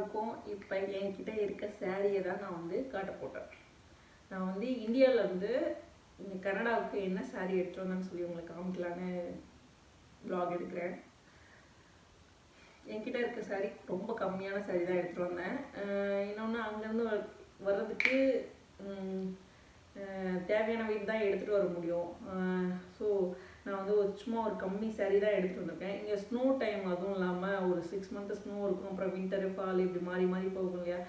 இருக்கும். இப்போ என்கிட்ட இருக்க சாரியை தான் நான் வந்து காட்ட போட்டேன். நான் வந்து இந்தியாவில் இருந்து கனடாவுக்கு என்ன சாரி எடுத்துட்டு வந்தேன்னு சொல்லி உங்களுக்கு காமிக்கலான்னு ப்ளாக் எடுக்கிறேன். என்கிட்ட இருக்க சாரி ரொம்ப கம்மியான சாரி தான் எடுத்துகிட்டு வந்தேன். இன்னொன்று அங்கேருந்து வர்றதுக்கு தேவையான வீடு தான் எடுத்துகிட்டு வர முடியும். ஸோ நான் வந்து ஒரு சும்மா ஒரு கம்மி சாரி தான் எடுத்து வந்திருக்கேன். இங்கே ஸ்னோ டைம் அதுவும் இல்லாமல் ஒரு சிக்ஸ் மந்த்து ஸ்னோ இருக்கும். அப்புறம் வின்டர் ஃபால் இப்படி மாறி மாறி போகும் இல்லையா?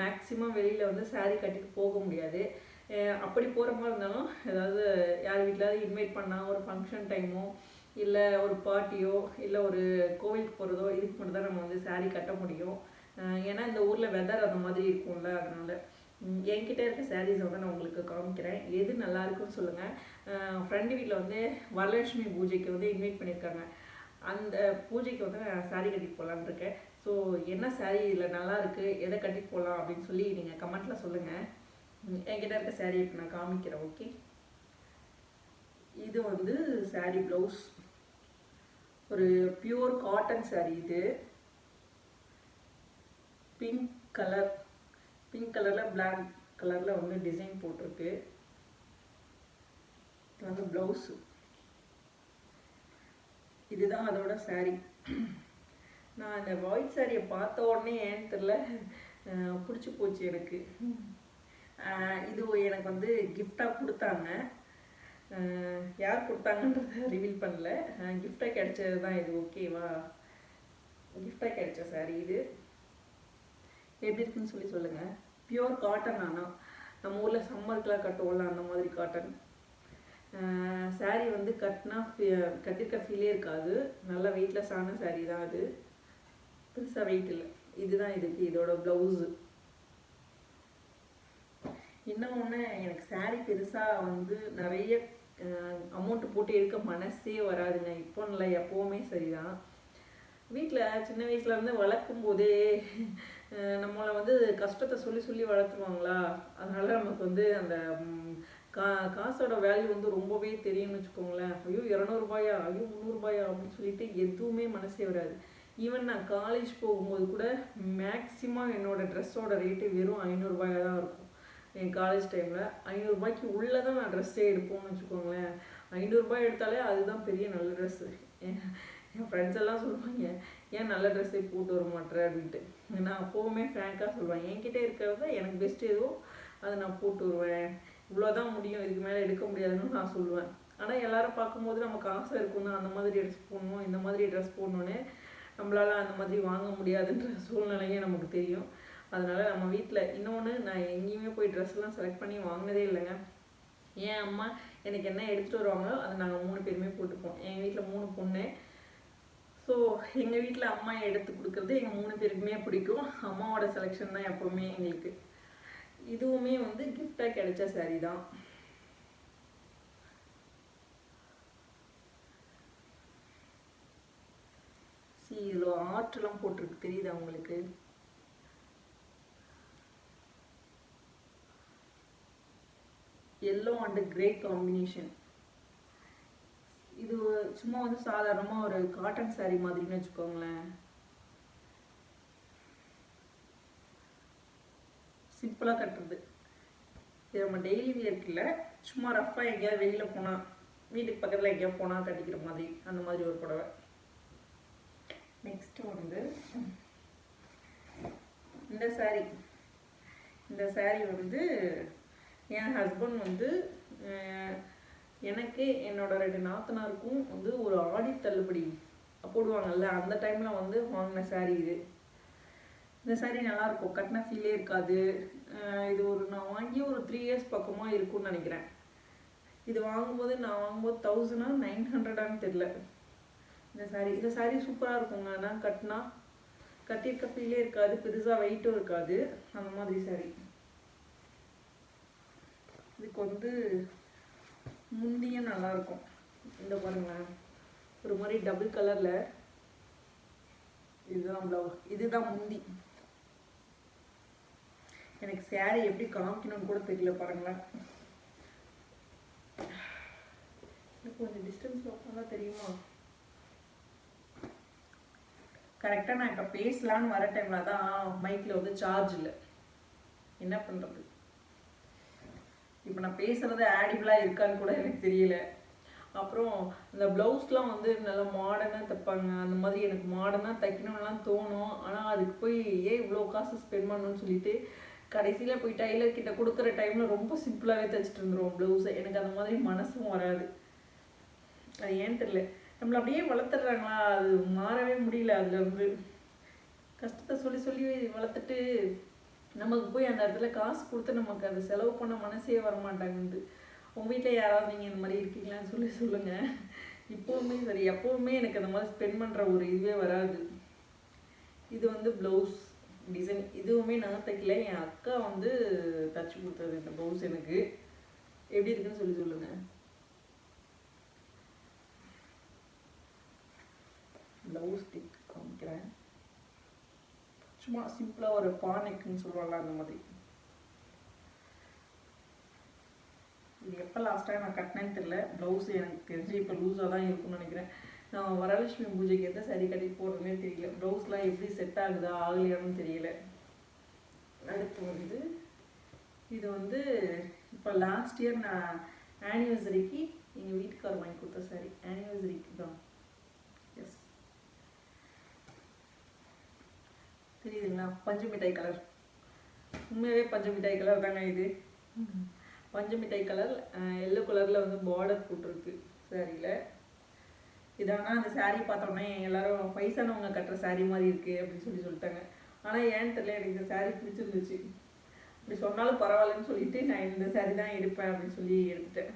மேக்ஸிமம் வெளியில் வந்து saree கட்டிட்டு போக முடியாது. அப்படி போகிற மாதிரி இருந்தாலும் ஏதாவது யார் வீட்டிலாவது இன்வைட் பண்ணால் ஒரு ஃபங்க்ஷன் டைமோ இல்லை ஒரு பார்ட்டியோ இல்லை ஒரு கோவிலுக்கு போகிறதோ இதுக்கு மட்டும் தான் நம்ம வந்து saree கட்ட முடியும். ஏன்னா இந்த ஊரில் வெதர் அந்த மாதிரி இருக்கும்ல அதனால. என்கிட்ட இருக்க சாரீஸை வந்து நான் உங்களுக்கு காமிக்கிறேன். எது நல்லா இருக்குன்னு சொல்லுங்கள் ஃப்ரெண்டு வீட்டில் வந்து வரலட்சுமி பூஜைக்கு வந்து இன்வைட் பண்ணியிருக்காங்க. அந்த பூஜைக்கு வந்து நான் சாரீ கட்டிட்டு போகலான்னு இருக்கேன். ஸோ என்ன சாரீ இதில் நல்லா இருக்குது எதை கட்டிட்டு போகலாம் அப்படின்னு சொல்லி நீங்கள் கமெண்ட்டில் சொல்லுங்கள் என்கிட்ட இருக்க சாரீ இப்போ நான் காமிக்கிறேன் ஓகே இது வந்து சாரீ ப்ளவுஸ் ஒரு பியூர் காட்டன் சாரீ இது. பிங்க் கலர் பிங்க் கலரில் பிளாக் கலரில் வந்து டிசைன் போட்டிருக்கு. இது வந்து ப்ளவுஸு இதுதான் அதோட saree. நான் இந்த ஒயிட் சாரியை பார்த்த உடனே ஏன்னு தெரில பிடிச்சி போச்சு எனக்கு. இது எனக்கு வந்து கிஃப்டாக கொடுத்தாங்க. யார் கொடுத்தாங்கன்றத ரிவீல் பண்ணல. கிஃப்டாக கிடைச்சது தான் இது ஓகேவா கிஃப்டாக கிடைச்ச சாரி இது. எப்படி இருக்குன்னு சொல்லி சொல்லுங்கள் பியூர் காட்டன் ஆனால் நம்ம ஊரில் சம்மருக்குலாம் கட்டுவோம்ல அந்த மாதிரி காட்டன் சேரீ வந்து கட்டினா கட்டிருக்க ஃபீலே இருக்காது. நல்லா வெயிட்லெஸ்ஸான சாரீ தான் அது. பெருசாக வெயிட் இல்லை. இதுதான் இதுக்கு இதோட ப்ளவுஸு இன்னொன்று எனக்கு சாரீ பெருசாக வந்து நிறைய அமௌண்ட் போட்டு எடுக்க மனசே வராதுங்க. இப்போ இல்லை எப்போவுமே சரிதான். வீட்டில் சின்ன வயசுலேருந்து வளர்க்கும் போதே நம்மளை வந்து கஷ்டத்தை சொல்லி சொல்லி வளர்த்துவாங்களா? அதனால நமக்கு வந்து அந்த கா காசோட வேல்யூ வந்து ரொம்பவே தெரியும்னு வச்சுக்கோங்களேன். ஐயோ இரநூறுபாயா ஐயோ முந்நூறுபாயா அப்படின்னு சொல்லிட்டு எதுவுமே மனசே வராது. ஈவன் நான் காலேஜ் போகும்போது கூட மேக்ஸிமம் என்னோட ட்ரெஸ்ஸோட ரேட்டு வெறும் ஐநூறுரூபாயாக தான் இருக்கும். என் காலேஜ் டைமில் ஐநூறுரூபாய்க்கு உள்ளே தான் நான் ட்ரெஸ்ஸே எடுப்போம்னு வச்சுக்கோங்களேன். ஐநூறுரூபாய் எடுத்தாலே அதுதான் பெரிய நல்ல ட்ரெஸ்ஸு என் ஃப்ரெண்ட்ஸ் எல்லாம் சொல்லுவாங்க ஏன் நல்ல ட்ரெஸ்ஸே போட்டு வர மாட்டேற அப்படின்ட்டு. நான் அப்போவுமே ஃப்ராங்காக சொல்லுவேன் என்கிட்ட இருக்கிறத எனக்கு பெஸ்ட் எதுவோ அதை நான் போட்டு வருவேன். இவ்வளோதான் முடியும். இதுக்கு மேலே எடுக்க முடியாதுன்னு நான் சொல்லுவேன். ஆனால் எல்லாரும் பார்க்கும்போது நமக்கு ஆசை இருக்கும் அந்த மாதிரி ட்ரெஸ் போடணும் இந்த மாதிரி ட்ரெஸ் போடணுன்னு நம்மளால அந்த மாதிரி வாங்க முடியாதுன்ற சூழ்நிலையே நமக்கு தெரியும். அதனால் நம்ம வீட்டில் இன்னொன்று நான் எங்கேயுமே போய் ட்ரெஸ்லாம் செலக்ட் பண்ணி வாங்கினதே இல்லைங்க. என் அம்மா எனக்கு என்ன எடுத்துகிட்டு வருவாங்களோ அதை நாங்கள் மூணு பேருமே போட்டுப்போம். எங்கள் வீட்டில் மூணு பொண்ணு. ஸோ எங்கள் வீட்டில் அம்மா எடுத்து கொடுக்குறது எங்கள் மூணு பேருக்குமே பிடிக்கும். அம்மாவோட செலெக்ஷன் தான் எப்போவுமே எங்களுக்கு. இதுவுமே வந்து கிஃப்டாக கிடைச்ச saree தான். சி இதில் ஆர்ட்லாம் போட்டிருக்கு. தெரியுதா உங்களுக்கு? எல்லோ அண்ட் கிரே காம்பினேஷன் இது சும்மா வந்து சாதாரணமாக ஒரு காட்டன் saree மாதிரின்னு வச்சுக்கோங்களேன். சிம்பிளாக கட்டுறது. இது நம்ம டெய்லி வியர்க்கில் இல்லை சும்மா ரஃப்பாக எங்கேயாவது வெளியில் போனால் வீட்டுக்கு பக்கத்தில் எங்கேயாவது போனால் கட்டிக்கிற மாதிரி அந்த மாதிரி ஒரு புடவை. நெக்ஸ்ட்டு வந்து இந்த saree. இந்த saree வந்து என் ஹஸ்பண்ட் வந்து எனக்கு என்னோட ரெண்டு நாத்தனாருக்கும் வந்து ஒரு ஆடி தள்ளுபடி போடுவாங்கல்ல அந்த டைமில் வந்து வாங்கின சாரீ இது. இந்த சாரீ நல்லாயிருக்கும் கட்டின ஃபீலே இருக்காது. இது ஒரு நான் வாங்கி ஒரு த்ரீ இயர்ஸ் பக்கமாக இருக்கும்னு நினைக்கிறேன். இது வாங்கும்போது நான் வாங்கும்போது தௌசண்டா நைன் ஹண்ட்ரடான்னு தெரில இந்த சாரீ இந்த சாரீ சூப்பராக இருக்குங்க ஆனால் கட்டினா கட்டியிருக்க ஃபீலே இருக்காது. பெருசாக வெயிட்டும் இருக்காது. அந்த மாதிரி சாரீ இதுக்கு வந்து முந்தியும் நல்லா இருக்கும் இந்த பாருங்களேன் ஒரு மாதிரி டபுள் கலரில் இதுதான் ப்ளவுஸ் இதுதான் முந்தி. எனக்கு சேரீ எப்படி காமிக்கணும்னு கூட தெரியல பாருங்களேன். எனக்கு கொஞ்சம் டிஸ்டன்ஸ் உட்காந்தா தெரியுமா? கரெக்டாக நான் இப்போ பேசலான்னு வர டைமில் தான் மைக்கில் வந்து சார்ஜ் இல்லை. என்ன பண்ணுறது இப்போ நான் பேசுகிறது ஆடிபிளாக இருக்கான்னு கூட எனக்கு தெரியல. அப்புறம் இந்த ப்ளவுஸ்லாம் வந்து நல்லா மாடர்னாக தைப்பாங்க. அந்த மாதிரி எனக்கு மாடர்னாக தைக்கணும்லாம் தோணும். ஆனால் அதுக்கு போய் ஏன் இவ்வளோ காசு ஸ்பெண்ட் பண்ணணும்னு சொல்லிட்டு கடைசியில் போய் டைலர் கிட்ட கொடுக்குற டைமில் ரொம்ப சிம்பிளாகவே தைச்சிட்டு இருந்துருவோம் ப்ளவுஸை எனக்கு அந்த மாதிரி மனசும் வராது. அது ஏன்னு தெரியல. நம்மளை அப்படியே வளர்த்துடுறாங்களா? அது மாறவே முடியல. அதுல வந்து கஷ்டத்தை சொல்லி சொல்லி வளர்த்துட்டு நமக்கு போய் அந்த இடத்துல காசு கொடுத்து நமக்கு அந்த செலவு பண்ண மனசே வர உங்கள் வீட்டில் யாராவது நீங்கள் இந்த மாதிரி இருக்கீங்களான்னு சொல்லி சொல்லுங்கள் இப்போவுமே சரி எப்போவுமே எனக்கு அந்த மாதிரி ஸ்பெண்ட் பண்ணுற ஒரு இதுவே வராது. இது வந்து ப்ளவுஸ் டிசைன் இதுவுமே நான் தைக்கல. என் அக்கா வந்து தச்சு கொடுத்தது இந்த ப்ளவுஸ் எனக்கு. எப்படி இருக்குன்னு சொல்லி சொல்லுங்கள் ப்ளவுஸ் டிக் சும்மா சிம்பிளாக ஒரு பானைக்குன்னு சொல்லுவாங்கல்ல அந்த மாதிரி. இது எப்போ லாஸ்ட்டாக நான் கட்டினேன்னு தெரியல. ப்ளவுஸ் எனக்கு தெரிஞ்சு இப்போ லூஸாக தான் இருக்கும்னு நினைக்கிறேன். நான் வரலட்சுமி பூஜைக்கு எந்த சரி கட்டி போடுறதுனே தெரியல. ப்ளவுஸ்லாம் எப்படி செட் ஆகுதா ஆகலையான்னு தெரியல. அடுத்து வந்து இது வந்து இப்போ லாஸ்ட் இயர் நான் ஆனிவர்சரிக்கு எங்கள் வீட்டுக்கார் வாங்கி கொடுத்த சாரி ஆனிவர்சரிக்கு தான் எஸ் பார்த்தீங்களா பஞ்சு மிட்டாய் கலர் உண்மையாகவே பஞ்சு மிட்டாய் கலர் தாங்க இது. பஞ்சு மிட்டாய் கலர் எல்லோ கலரில் வந்து பார்டர் போட்டிருக்கு சாரியில். இதானா அந்த saree பார்த்தோன்னே எல்லாரும் வயசானவங்க கட்டுற saree மாதிரி இருக்குது அப்படின்னு சொல்லி சொல்லிட்டாங்க. ஆனால் ஏன்னு தெரியல எனக்கு இந்த saree பிடிச்சிருந்துச்சு. அப்படி சொன்னாலும் பரவாயில்லன்னு சொல்லிட்டு நான் இந்த saree தான் எடுப்பேன் அப்படின்னு சொல்லி எடுத்துட்டேன்.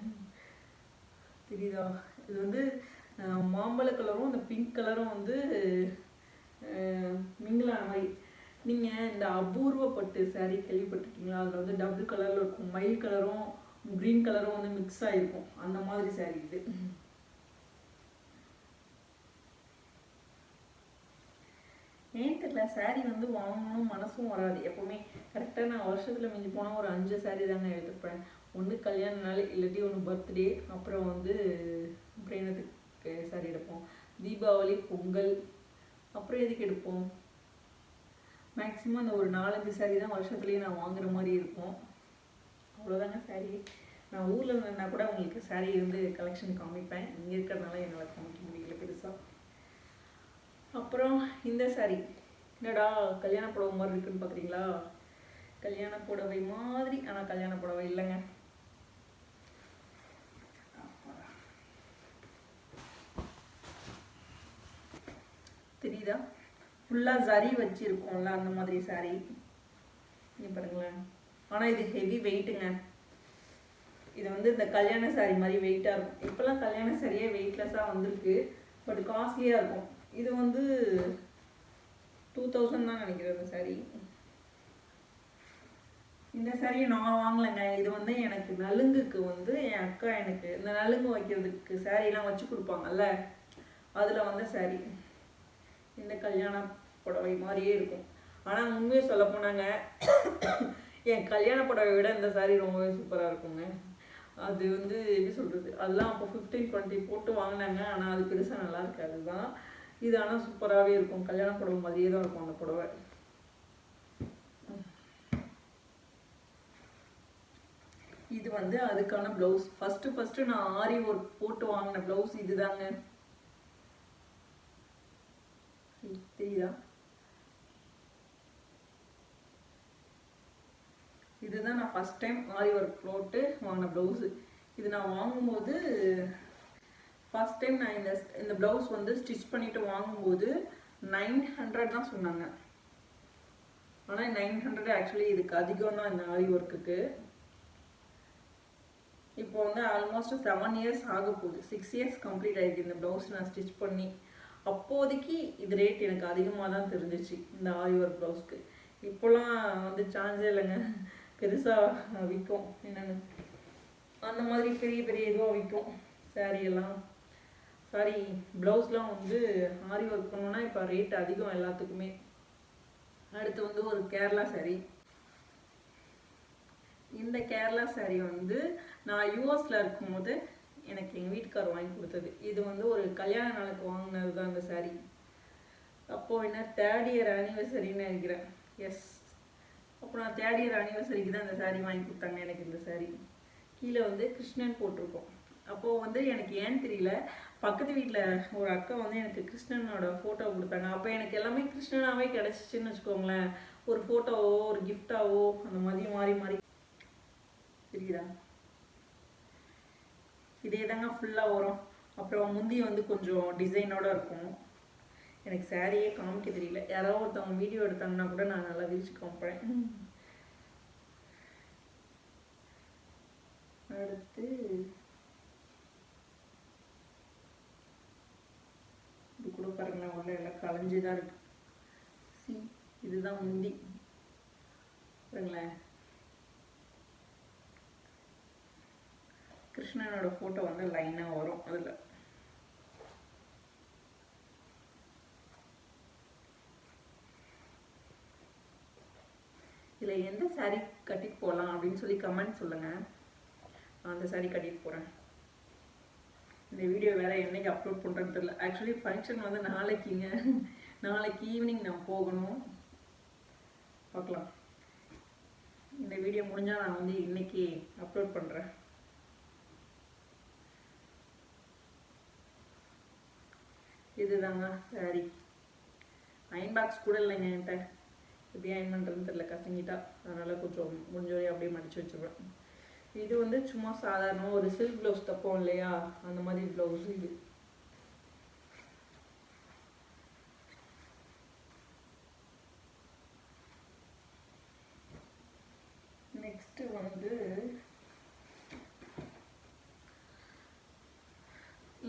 தெரியுதா? இது வந்து மாம்பழ கலரும் இந்த பிங்க் கலரும் வந்து மிங்கிலான மாதிரி. நீங்கள் இந்த அபூர்வ பட்டு கேள்விப்பட்டிருக்கீங்களா? அதில் வந்து டபுள் கலரில் இருக்கும். மயில் கலரும் க்ரீன் கலரும் வந்து மிக்ஸ் ஆகிருக்கும் அந்த மாதிரி saree இது. ஏன் தெரியல saree வந்து வாங்கணும் மனசும் வராது. எப்போவுமே கரெக்டாக நான் வருஷத்தில் மிஞ்சி போனால் ஒரு அஞ்சு saree தாங்க எடுத்துப்பேன். ஒன்று கல்யாண நாள் இல்லாட்டி ஒன்று பர்த்டே அப்புறம் வந்து அப்புறம் என்னத்துக்கு saree எடுப்போம். தீபாவளி பொங்கல் அப்புறம் எதுக்கு எடுப்போம்? மேக்ஸிமம் அந்த ஒரு நாலஞ்சு saree தான் வருஷத்துலேயே நான் வாங்குற மாதிரி இருக்கும். அவ்வளோதாங்க saree? நான் ஊரில் இருந்தேன்னா கூட உங்களுக்கு saree வந்து கலெக்ஷன் காமிப்பேன். இங்கே இருக்கிறதுனால என்னால் காமிக்க முடியல பெருசாக அப்புறம் இந்த saree. என்னடா கல்யாண புடவை மாதிரி இருக்குன்னு பார்க்குறீங்களா கல்யாண புடவை மாதிரி. ஆனால் கல்யாண புடவை இல்லைங்க. தெரியுதா? ஃபுல்லாக ஜரி வச்சுருக்கோம்ல அந்த மாதிரி saree. இங்க பாருங்களேன். ஆனால் இது ஹெவி வெயிட்டுங்க இது வந்து இந்த கல்யாண சாரி மாதிரி வெயிட்டாக இருக்கும். இப்போல்லாம் கல்யாண சாரியே வெயிட்லெஸ்ஸாக வந்திருக்கு. பட் காஸ்ட்லியாக இருக்கும். இது வந்து டூ தௌசண்ட் தான் நினைக்கிறேன் இந்த சாரி இந்த சாரியை நான் வாங்கலைங்க. இது வந்து எனக்கு நலுங்குக்கு வந்து என் அக்கா எனக்கு இந்த நலுங்கு வைக்கிறதுக்கு சாரீலாம் வச்சு கொடுப்பாங்கல்ல அதில் வந்த சாரி இந்த கல்யாணம் புடவை மாதிரியே இருக்கும். ஆனால் உண்மையை சொல்ல போனாங்க என் கல்யாண புடவை விட இந்த சாரீ ரொம்பவே சூப்பராக இருக்குங்க. அது வந்து எப்படி சொல்கிறது அதெல்லாம் அப்போ ஃபிஃப்டீன் டுவெண்ட்டி போட்டு வாங்கினாங்க. ஆனால் அது பெருசாக நல்லா இருக்காது. தான் இது ஆனால் சூப்பராகவே இருக்கும். கல்யாண புடவை மாதிரியே தான் இருக்கும் அந்த புடவை. இது வந்து அதுக்கான ப்ளவுஸ் ஃபஸ்ட்டு ஃபஸ்ட்டு நான் ஆரி ஒர்க் போட்டு வாங்கின ப்ளவுஸ் இதுதாங்க. தெரியுதா? இதுதான் நான் ஃபஸ்ட் டைம் ஆரி ஒர்க் போட்டு வாங்கின ப்ளவுஸு இது நான் வாங்கும்போது ஃபர்ஸ்ட் டைம் நான் இந்த இந்த ப்ளவுஸ் வந்து ஸ்டிச் பண்ணிவிட்டு வாங்கும்போது நைன் ஹண்ட்ரட் தான் சொன்னாங்க. ஆனால் நைன் ஹண்ட்ரட் ஆக்சுவலி இதுக்கு அதிகம் தான் இந்த ஆரி ஒர்க்குக்கு இப்போ வந்து ஆல்மோஸ்ட் செவன் இயர்ஸ் ஆக போகுது. சிக்ஸ் இயர்ஸ் கம்ப்ளீட் ஆகிருக்கு இந்த ப்ளவுஸ் நான் ஸ்டிச் பண்ணி. அப்போதைக்கு இது ரேட் எனக்கு அதிகமாக தான் தெரிஞ்சிச்சு இந்த ஆரி ஒர்க் ப்ளவுஸ்க்கு இப்போலாம் வந்து சான்ஸே இல்லைங்க. பெருசாக விற்கும் என்னென்னு. அந்த மாதிரி பெரிய பெரிய இதுவாக விற்கும் சாரியெல்லாம் எல்லாம். சாரி ப்ளவுஸ்லாம் வந்து ஆரி ஒர்க் பண்ணோன்னா இப்போ ரேட் அதிகம் எல்லாத்துக்குமே. அடுத்து வந்து ஒரு கேரளா saree. இந்த கேரளா saree வந்து நான் யூஎஸில் இருக்கும்போது எனக்கு எங்கள் வீட்டுக்கார் வாங்கி கொடுத்தது. இது வந்து ஒரு கல்யாண நாளுக்கு வாங்கினது தான் இந்த saree. அப்போது என்ன தேர்ட் இயர் ஆனிவர்சரின்னு நினைக்கிறேன். எஸ் அப்புறம் தேர்ட் இயர் ஆனிவர்சரிக்கு தான் இந்த சாரீ வாங்கி கொடுத்தாங்க. எனக்கு இந்த சாரீ கீழே வந்து கிருஷ்ணன் போட்டிருக்கோம். அப்போது வந்து எனக்கு ஏன்னு தெரியல. பக்கத்து வீட்டில் ஒரு அக்கா வந்து எனக்கு கிருஷ்ணனோட ஃபோட்டோ கொடுத்தாங்க. அப்போ எனக்கு எல்லாமே கிருஷ்ணனாவே கிடச்சிச்சின்னு வச்சுக்கோங்களேன். ஒரு ஃபோட்டோவோ ஒரு கிஃப்டாவோ அந்த மாதிரி மாறி மாறி. தெரியுதா? இதே தாங்க ஃபுல்லாக வரும். அப்புறம் முந்தி வந்து கொஞ்சம் டிசைனோட இருக்கும். எனக்கு சாரியே காமிக்க தெரியல. யாரோ ஒருத்தவங்க வீடியோ எடுத்தாங்கன்னா கூட நான் நல்லா விரிச்சு காமிப்பேன். அடுத்து இது கூட பாருங்களேன் உள்ள எல்லாம் கலைஞ்சுதான் இருக்கு. சி இதுதான் முந்தி. பாருங்களேன். கிருஷ்ணனோட ஃபோட்டோ வந்து லைனாக வரும் அதில். இதில் எந்த saree கட்டிட்டு போகலாம் அப்படின்னு சொல்லி கமெண்ட் சொல்லுங்கள் நான் அந்த saree கட்டிட்டு போகிறேன் இந்த வீடியோ வேறு என்னைக்கு அப்லோட் பண்ணுறேன்னு தெரியல. ஆக்சுவலி ஃபங்க்ஷன் வந்து நாளைக்குங்க. நாளைக்கு ஈவினிங் நான் போகணும். பார்க்கலாம். இந்த வீடியோ முடிஞ்சால் நான் வந்து இன்னைக்கு அப்லோட் பண்ணுறேன் இதுதாங்க சாரி அயன் பாக்ஸ் கூட இல்லைங்க என்கிட்ட. எப்படி அயன் பண்ணுறதுன்னு தெரியல கசங்கிட்டா அதனால் கொஞ்சம் முடிஞ்ச அப்படியே மடிச்சு வச்சுருவேன். இது வந்து சும்மா சாதாரண ஒரு சில்க் ப்ளவுஸ் தப்போம் இல்லையா? அந்த மாதிரி ப்ளவுஸ் இது. நெக்ஸ்ட் வந்து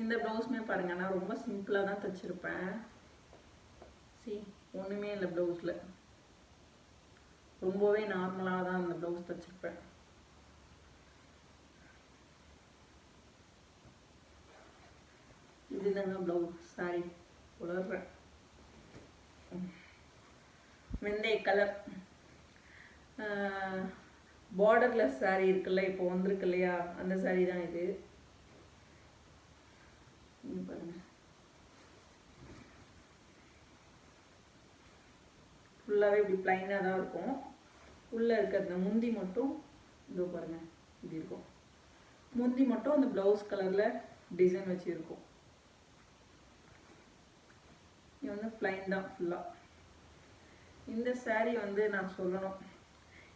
இந்த ப்ளவுஸுமே பாருங்க. நான் ரொம்ப சிம்பிளாக தான் தைச்சிருப்பேன். சி ஒன்றுமே இல்லை ப்ளவுஸில் ரொம்பவே நார்மலாக தான் அந்த ப்ளவுஸ் தைச்சிருப்பேன். இதுதாங்க ப்ளவுஸ் சாரி உலர்றேன். வெந்தய கலர் பார்டர்லெஸ் saree இருக்குல்ல இப்போ வந்திருக்கு இல்லையா? அந்த saree தான் இது. பாருங்க. ஃபுல்லாகவே இப்படி பிளைனாக தான் இருக்கும். உள்ளே இருக்கிற முந்தி மட்டும் இதோ பாருங்கள் இப்படி இருக்கும். முந்தி மட்டும் அந்த ப்ளவுஸ் கலரில் டிசைன் வச்சுருக்கோம். இது வந்து பிளைன் தான் ஃபுல்லாக இந்த சாரீ வந்து நான் சொல்லணும்.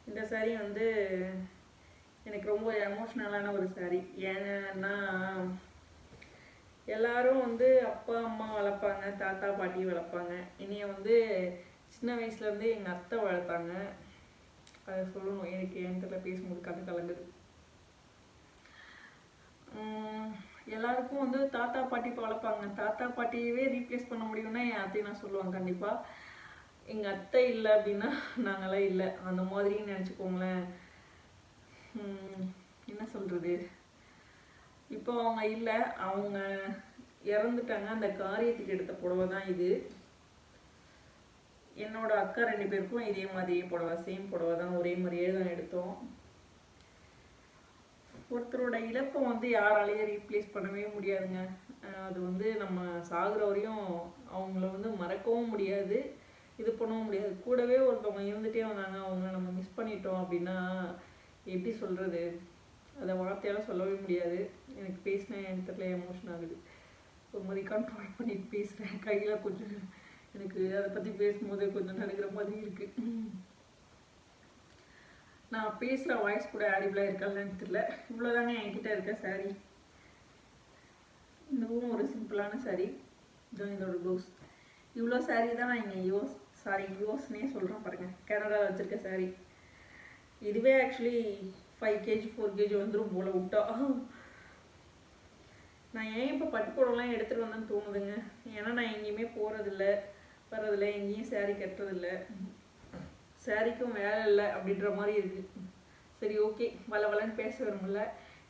இந்த சாரீ வந்து எனக்கு ரொம்ப எமோஷ்னலான ஒரு சாரீ ஏன்னா எல்லாரும் வந்து அப்பா அம்மா வளர்ப்பாங்க தாத்தா பாட்டி வளர்ப்பாங்க. என்னைய வந்து சின்ன வயசுலேருந்து எங்கள் அத்தை வளர்த்தாங்க. அதை சொல்லணும் எனக்கு என் தெரியல பேசும்போது கதை கலங்குது. உம் எல்லாருக்கும் வந்து தாத்தா பாட்டி வளர்ப்பாங்க. தாத்தா பாட்டியவே ரீப்ளேஸ் பண்ண முடியும்னா என் அத்தையை நான் சொல்லுவாங்க கண்டிப்பாக எங்கள் அத்தை இல்லை அப்படின்னா நாங்களாம் இல்லை. அந்த மாதிரின்னு நினச்சிக்கோங்களேன். உம் என்ன சொல்கிறது இப்போ அவங்க இல்லை. அவங்க இறந்துட்டாங்க. அந்த காரியத்துக்கு எடுத்த புடவை தான் இது. என்னோட அக்கா ரெண்டு பேருக்கும் இதே மாதிரி புடவை சேம் புடவை தான் ஒரே மாதிரியே தான் எடுத்தோம். ஒருத்தரோட இழப்பை வந்து யாராலையும் ரீப்ளேஸ் பண்ணவே முடியாதுங்க. அது வந்து நம்ம சாகுற வரையும் அவங்கள வந்து மறக்கவும் முடியாது இது பண்ணவும் முடியாது. கூடவே ஒருத்தவங்க இருந்துகிட்டே வந்தாங்க அவங்கள நம்ம மிஸ் பண்ணிட்டோம் அப்படின்னா எப்படி சொல்கிறது அதை வார்த்தையால சொல்லவே முடியாது. எனக்கு பேசினேன் எனக்கு தெரியல எமோஷன் ஆகுது. ஒரு மாதிரி கண்ட்ரோல் பண்ணிட்டு பேசுகிறேன் கையில் கொஞ்சம் எனக்கு அதை பற்றி பேசும்போது கொஞ்சம் நினைக்கிற மாதிரி இருக்குது நான் பேசுகிற வாய்ஸ் கூட ஆடிபிளாக இருக்காங்கன்னு தெரியல. இவ்வளோதாங்க என்கிட்ட இருக்க சாரி இதுவும் ஒரு சிம்பிளான சாரி இதுவும் இதோட ப்ளவுஸ் இவ்வளோ saree தான் நான் இங்கே யோஸ் சாரி யோஸ்னே சொல்கிறேன் பாருங்கள் கனடாவில் வச்சுருக்க saree. இதுவே actually five KG four KG வந்துடும் போல விட்டா. நான் ஏன் இப்போ பட்டுப்புடம்லாம் எடுத்துகிட்டு வந்தேன்னு தோணுதுங்க. ஏன்னா நான் எங்கேயுமே போகிறதில்ல வர்றதில்ல எங்கேயும் saree கட்டுறதில்ல. சாரிக்கும் வேலை இல்லை அப்படின்ற மாதிரி இருக்கு. சரி ஓகே வள வளன்னு பேச வரும்ல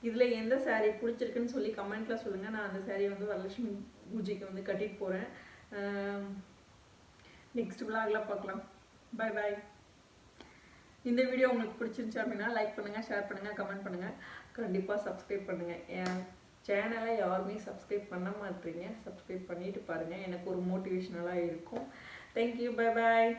இதில் எந்த saree பிடிச்சிருக்குன்னு சொல்லி கமெண்ட்டில் சொல்லுங்கள் நான் அந்த saree வந்து வரலட்சுமி பூஜைக்கு வந்து கட்டிட்டு போகிறேன் நெக்ஸ்ட் விலாகில் பார்க்கலாம். பை பாய் இந்த வீடியோ உங்களுக்கு பிடிச்சிருந்துச்சு அப்படின்னா லைக் பண்ணுங்கள் ஷேர் பண்ணுங்கள் கமெண்ட் பண்ணுங்கள் கண்டிப்பாக சப்ஸ்கிரைப் பண்ணுங்கள் ஏன் சேனலை யாருமே சப்ஸ்கிரைப் பண்ண மாட்டீங்க. சப்ஸ்கிரைப் பண்ணிட்டு பாருங்கள் எனக்கு ஒரு மோட்டிவேஷ்னலாக இருக்கும். Thank you bye bye